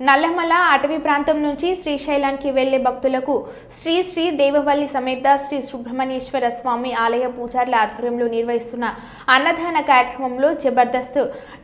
నల్లమల అటవీ ప్రాంతం నుంచి శ్రీశైలానికి వెళ్ళే భక్తులకు శ్రీ శ్రీ దేవవల్లి సమేత శ్రీ సుబ్రహ్మణ్యేశ్వర స్వామి ఆలయ పూజార్ల ఆధ్వర్యంలో నిర్వహిస్తున్న అన్నదాన కార్యక్రమంలో జబర్దస్త్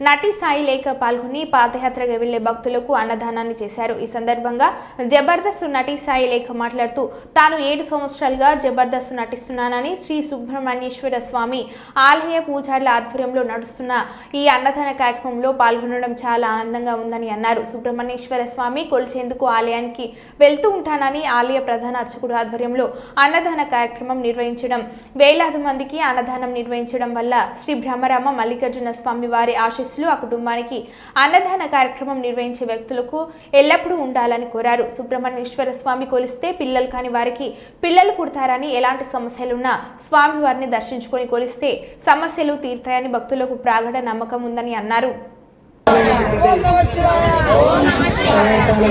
నటి సాయి లేఖ పాల్గొని పాదయాత్రగా వెళ్ళే భక్తులకు అన్నదానాన్ని చేశారు. ఈ సందర్భంగా జబర్దస్త్ నటి సాయి లేఖ మాట్లాడుతూ తాను ఏడు సంవత్సరాలుగా జబర్దస్త్ నటిస్తున్నానని శ్రీ సుబ్రహ్మణ్యేశ్వర స్వామి ఆలయ పూజార్ల ఆధ్వర్యంలో నడుస్తున్న ఈ అన్నదాన కార్యక్రమంలో పాల్గొనడం చాలా ఆనందంగా ఉందని అన్నారు. సుబ్రహ్మణ్య సుబ్రహ్మణ్యేశ్వర స్వామి కొలిచేందుకు ఆలయానికి వెళ్తూ ఉంటానని ఆలయ ప్రధాన అర్చకుడు ఆధ్వర్యంలో అన్నదాన కార్యక్రమం నిర్వహించడం వేలాది మందికి అన్నదానం నిర్వహించడం వల్ల శ్రీ బ్రహ్మరామ మల్లికార్జున స్వామి వారి ఆశీస్సులు ఆ కుటుంబానికి అన్నదాన కార్యక్రమం నిర్వహించే వ్యక్తులకు ఎల్లప్పుడూ ఉండాలని కోరారు. సుబ్రహ్మణ్యేశ్వర స్వామి కొలిస్తే పిల్లలు కాని వారికి పిల్లలు పుడతారని ఎలాంటి సమస్యలున్నా స్వామి వారిని దర్శించుకొని కొలిస్తే సమస్యలు తీరుతాయని భక్తులకు ప్రాగఢ నమ్మకం ఉందని అన్నారు. ఓం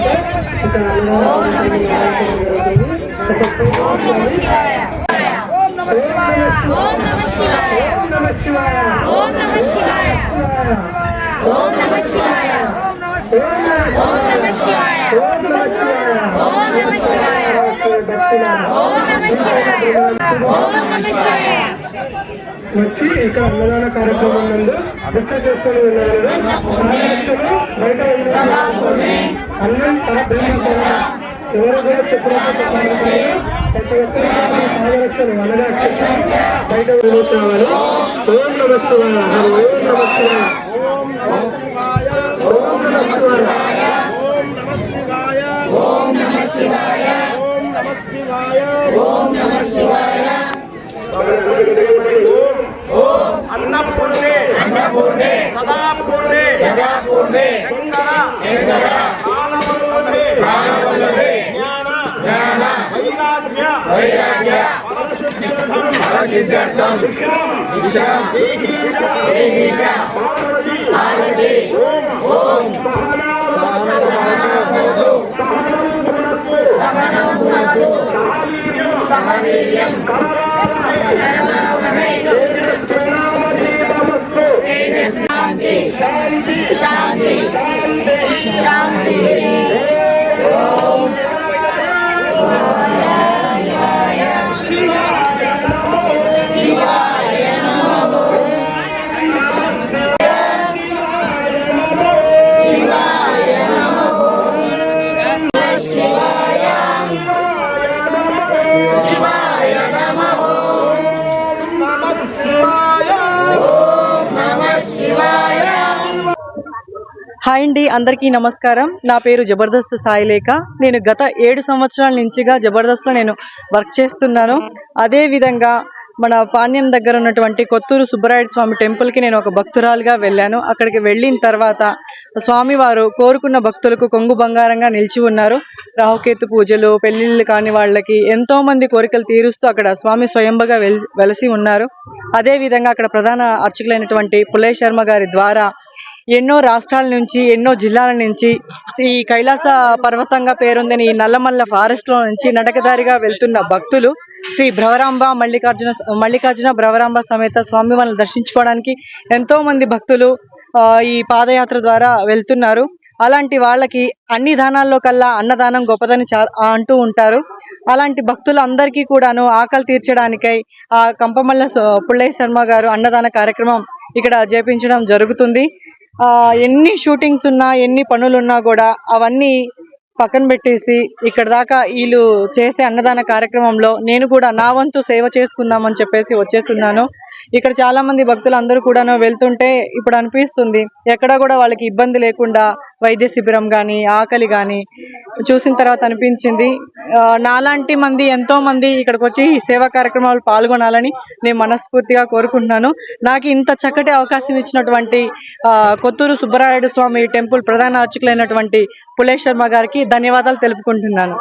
నమ శివాయ. ఓం నమ శివాయ. ఓం నమ శివాయ. వచ్చి ఇక్కడ అన్నదాన కార్యక్రమం నందు గుర్తు చేసుకుని బయట అన్నం తన ప్రేమించారా ఎవరు కూడా చెప్పినప్పుడు అనగా బయట నమస్కారం నమస్కారం సిద్ధార్థం. పార్వతి ఓం సహవీర్యం శాంతి శాంతి హాయ్ అండి అందరికీ నమస్కారం. నా పేరు జబర్దస్త్ సాయిలేఖ. నేను గత ఏడు సంవత్సరాల నుంచిగా జబర్దస్త్లో నేను వర్క్ చేస్తున్నాను. అదే విధంగా మన పాణ్యం దగ్గర ఉన్నటువంటి కొత్తూరు సుబ్బరాయుడు స్వామి టెంపుల్కి నేను ఒక భక్తురాలుగా వెళ్ళాను. అక్కడికి వెళ్ళిన తర్వాత స్వామివారు కోరుకున్న భక్తులకు కొంగు బంగారంగా నిలిచి ఉన్నారు. రాహుకేతు పూజలు పెళ్ళిళ్ళు కాని వాళ్ళకి ఎంతో మంది కోరికలు తీరుస్తూ అక్కడ స్వామి స్వయంభగా వెల్ వెలసి ఉన్నారు. అదే విధంగా అక్కడ ప్రధాన అర్చకులైనటువంటి పుల్లయ్య శర్మ గారి ద్వారా ఎన్నో రాష్ట్రాల నుంచి ఎన్నో జిల్లాల నుంచి ఈ కైలాస పర్వతంగా పేరొందిన ఈ నల్లమల్ల ఫారెస్ట్లో నుంచి నడకదారిగా వెళ్తున్న భక్తులు శ్రీ భ్రవరాంబ మల్లికార్జున మల్లికార్జున భ్రవరాంబ సమేత స్వామి వారిని దర్శించుకోవడానికి ఎంతో మంది భక్తులు ఆ, ఈ పాదయాత్ర ద్వారా వెళ్తున్నారు. అలాంటి వాళ్ళకి అన్ని దానాల్లో కల్లా అన్నదానం గొప్పదని అంటూ ఉంటారు. అలాంటి భక్తులందరికీ కూడాను ఆకలి తీర్చడానికై ఆ కంపమల్ల పుల్లయ్య శర్మ గారు అన్నదాన కార్యక్రమం ఇక్కడ చేపించడం జరుగుతుంది. ఆ ఎన్ని షూటింగ్స్ ఉన్నా ఎన్ని పనులున్నా కూడా అవన్నీ పక్కన పెట్టేసి ఇక్కడ దాకా వీళ్ళు చేసే అన్నదాన కార్యక్రమంలో నేను కూడా నా వంతు సేవ చేసుకుందామని చెప్పేసి వచ్చేస్తున్నాను. ఇక్కడ చాలా మంది భక్తులు అందరూ కూడాను వెళ్తుంటే ఇప్పుడు అనిపిస్తుంది ఎక్కడ కూడా వాళ్ళకి ఇబ్బంది లేకుండా వైద్య శిబిరం కానీ ఆకలి కానీ చూసిన తర్వాత అనిపించింది. ఆ, నాలాంటి మంది ఎంతో మంది ఇక్కడికి వచ్చి ఈ సేవా కార్యక్రమాలు పాల్గొనాలని నేను మనస్ఫూర్తిగా కోరుకుంటున్నాను. నాకు ఇంత చక్కటి అవకాశం ఇచ్చినటువంటి ఆ, కొత్తూరు సుబ్బరాయుడు స్వామి టెంపుల్ ప్రధాన అర్చకులైనటువంటి పులేష్ శర్మ గారికి ధన్యవాదాలు తెలుపుకుంటున్నాను.